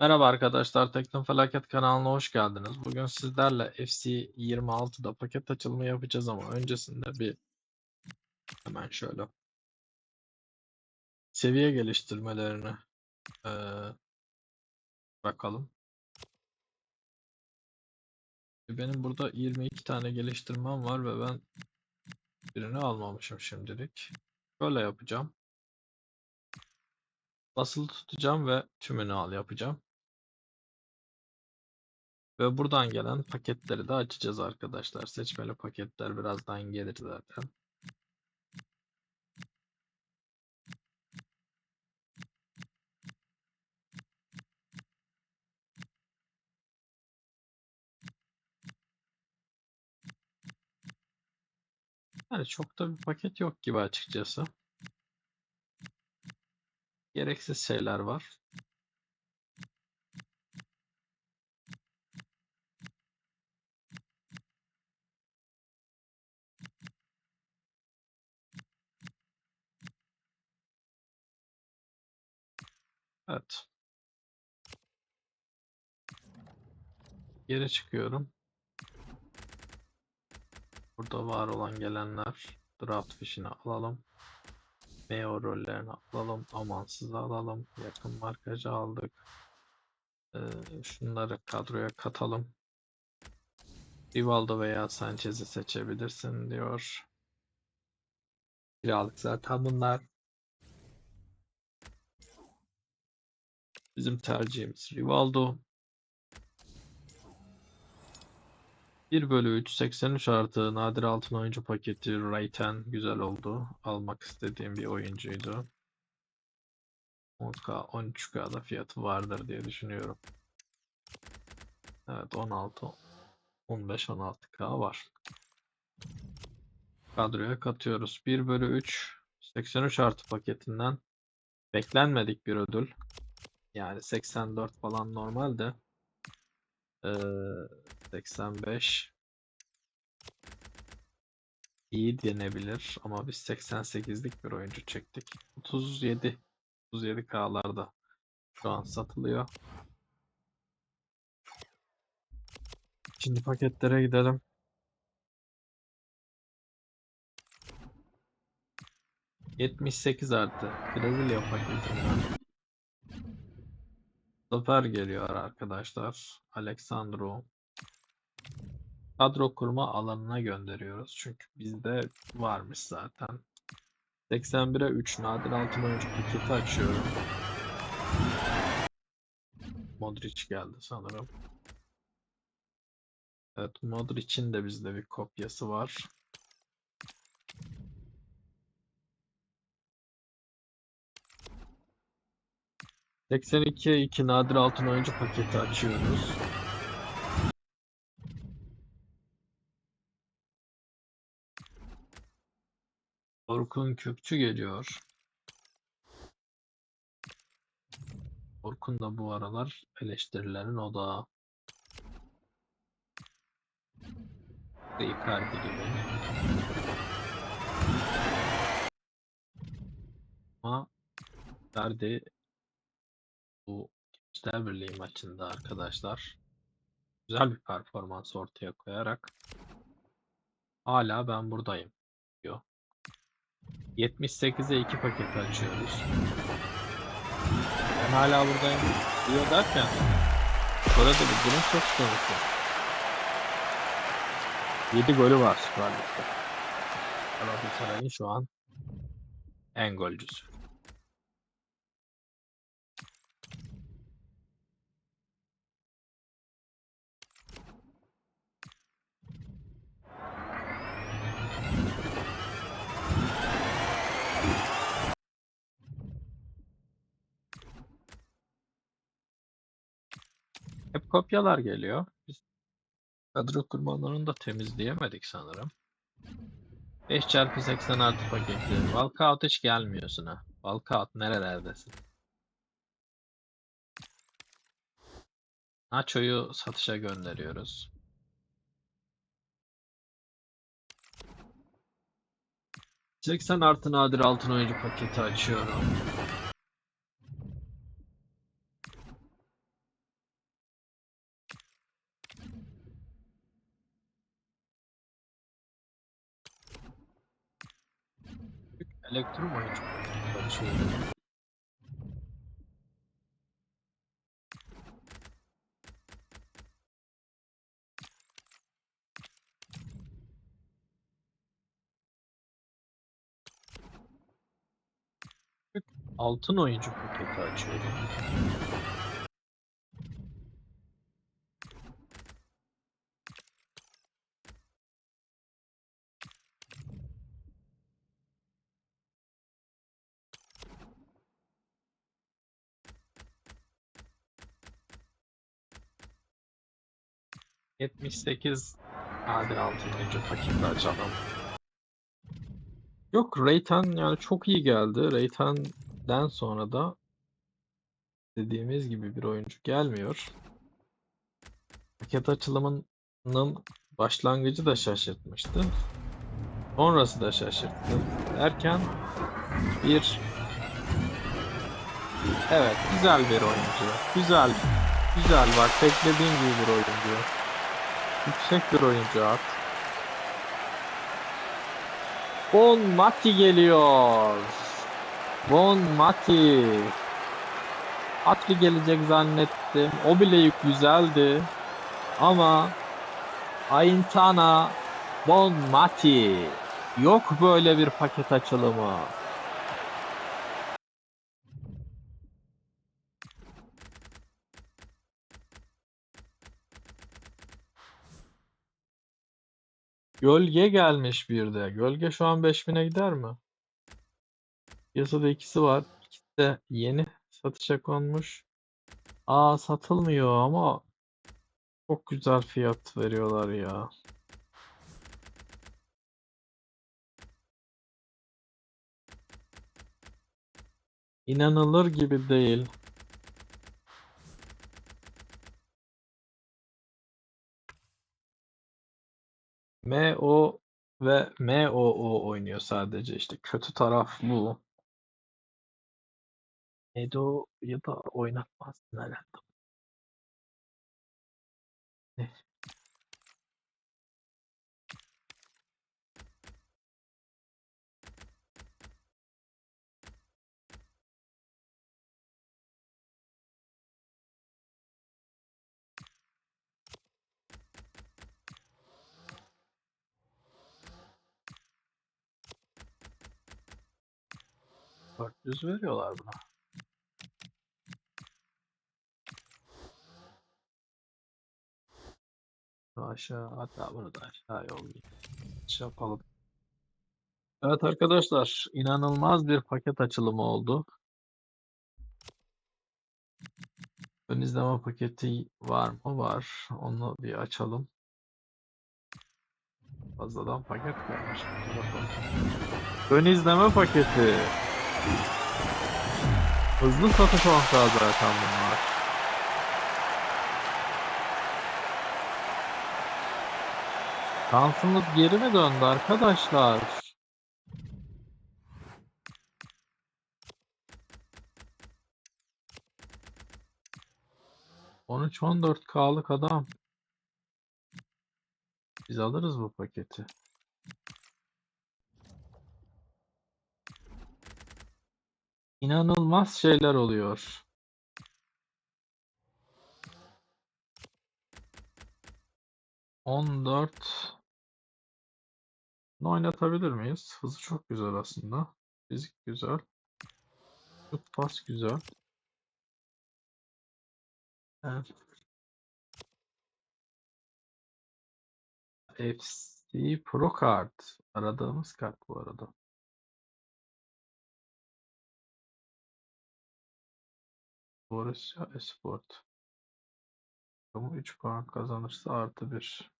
Merhaba arkadaşlar, Teknofelaket kanalına hoş geldiniz. Bugün sizlerle FC 26'da paket açılımı yapacağız ama öncesinde bir hemen şöyle seviye geliştirmelerini eee, bakalım. Benim burada 22 tane geliştirmem var ve ben birini almamışım şimdilik. Böyle yapacağım. Basılı tutacağım ve tümünü al yapacağım. Ve buradan gelen paketleri de açacağız arkadaşlar. Seçmeli paketler birazdan gelir zaten. Yani çok da bir paket yok gibi açıkçası. Gereksiz şeyler var. Evet. Geri çıkıyorum. Burada var olan gelenler. Draft fişini alalım. Meo rollerini alalım. Amansızı alalım. Yakın markajı aldık. Ee, şunları kadroya katalım. Rivaldo veya Sanchez'i seçebilirsin diyor. Kiralık zaten bunlar. Bizim tercihimiz Rivaldo. 1 bölü 3 83 artı nadir altın oyuncu paketi Rayten güzel oldu. Almak istediğim bir oyuncuydu. 10K 13K'da fiyatı vardır diye düşünüyorum. Evet 16 15 16K var. Kadroya katıyoruz. 1 bölü 3 83 artı paketinden beklenmedik bir ödül. Yani 84 falan normalde. Ee, 85 iyi denebilir ama biz 88'lik bir oyuncu çektik. 37 37K'larda şu an satılıyor. Şimdi paketlere gidelim. ...78 artı Brezilya paketinden Zafer geliyor arkadaşlar. Alexandro kadro kurma alanına gönderiyoruz. Çünkü bizde varmış zaten. 81'e 3 nadir altın oyuncu paketi açıyorum. Modric geldi sanırım. Evet Modric'in de bizde bir kopyası var. ...82'ye 2 nadir altın oyuncu paketi açıyoruz. Orkun Kökçü geliyor. Orkun da bu aralar eleştirilerin odağı. Icardi gibi. Ama Icardi bu Gençler Birliği maçında arkadaşlar güzel bir performans ortaya koyarak hala ben buradayım diyor. 78'e 2 paketi açıyoruz. Ben hala buradayım diyor derken Kore'de bir durum söz konusu. 7 golü var Süper Lig'de. Galatasaray'ın şu an en golcüsü. Hep kopyalar geliyor. Biz kadro kurmalarını da temizleyemedik sanırım. 5x80 artı paketli. Walkout hiç gelmiyorsun ha. Walkout nerelerdesin? Nacho'yu satışa gönderiyoruz. ...80 artı nadir altın oyuncu paketi açıyorum. Elektrum oyuncu. Şey, altın oyuncu paketi açıyorum. Yetmiş sekiz nadir altın oyuncu paketi açalım. Yok Raytan yani çok iyi geldi. Raytan'den sonra da dediğimiz gibi bir oyuncu gelmiyor. Paket açılımının başlangıcı da şaşırtmıştı. Sonrası da şaşırttı. Derken bir Evet güzel bir oyuncu. Güzel. Güzel bak beklediğim gibi bir oyuncu. Yüksek bir oyuncu at. Bon Mati geliyor. Bon Mati. Atli gelecek zannettim. O bile yük güzeldi. Ama Aintana Bon Mati. Yok böyle bir paket açılımı. Gölge gelmiş bir de. Gölge şu an 5000'e gider mi? Piyasada ikisi var. İkisi de yeni satışa konmuş. Aa satılmıyor ama çok güzel fiyat veriyorlar ya. İnanılır gibi değil. MO ve MOO oynuyor sadece işte kötü taraf bu. Edo'yu da oynatmazsın herhalde. Ne? Dört yüz veriyorlar buna. Aşağı hatta bunu da aşağı yollayayım. Şey yapalım. Evet arkadaşlar inanılmaz bir paket açılımı oldu. Ön izleme paketi var mı? Var. Onu bir açalım. Fazladan paket gelmiş. Ön izleme paketi. Hızlı satış olsa zaten bunlar. Şansımız geri mi döndü arkadaşlar? On üç on dört K'lık adam. Biz alırız bu paketi. İnanılmaz şeyler oluyor. On dört oynatabilir miyiz? Hızı çok güzel aslında. Fizik güzel. Şut pas güzel. Evet. FC Pro Kart. Aradığımız kart bu arada. Borussia Esport. Ama 3 puan kazanırsa artı 1.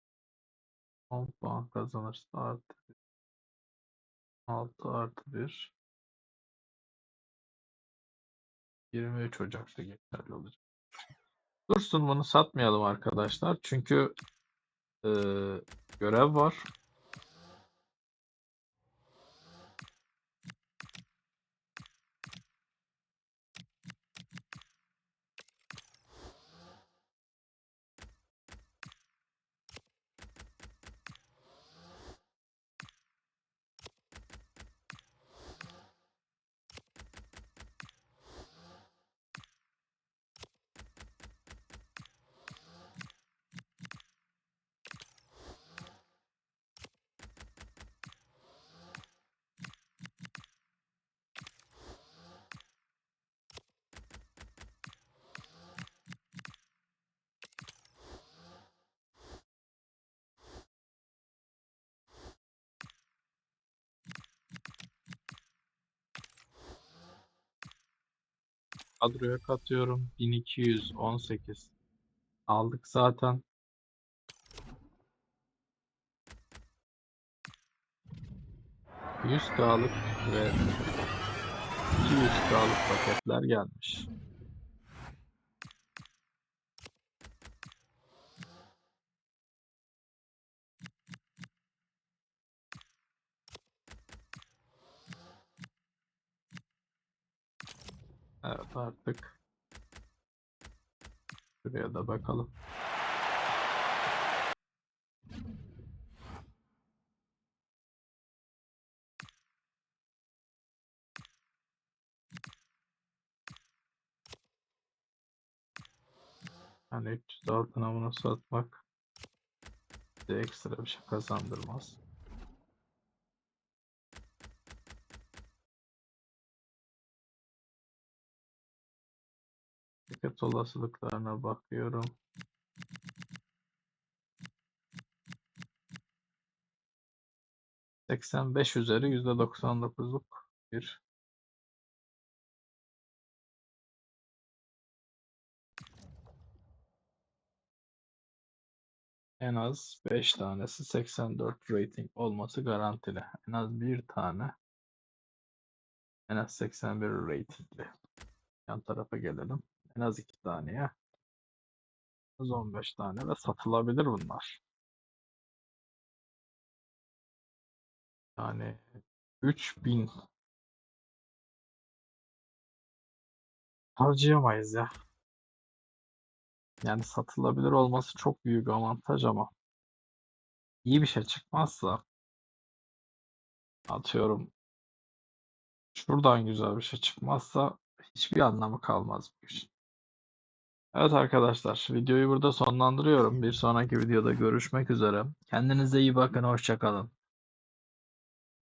10 puan kazanırsa artı 1. 6 artı 1. 23 Ocak'ta geçerli olacak. Dursun bunu satmayalım arkadaşlar. Çünkü eee, görev var. Kadroya katıyorum. 1218. Aldık zaten. Yüz K'lık ve 200 K'lık paketler gelmiş. Artık şuraya da bakalım. Yani 300 altına bunu satmak bize ekstra bir şey kazandırmaz. Ticket olasılıklarına bakıyorum. Seksen beş üzeri yüzde doksan dokuzluk bir en az 5 tanesi 84 rating olması garantili. En az bir tane en az 81 ratingli. Yan tarafa gelelim. En az iki taneye. En az 15 tane ve satılabilir bunlar. Yani 3000 harcayamayız ya. Yani satılabilir olması çok büyük avantaj ama iyi bir şey çıkmazsa atıyorum şuradan güzel bir şey çıkmazsa hiçbir anlamı kalmaz bu işin. Evet arkadaşlar videoyu burada sonlandırıyorum. Bir sonraki videoda görüşmek üzere. Kendinize iyi bakın. Hoşça kalın.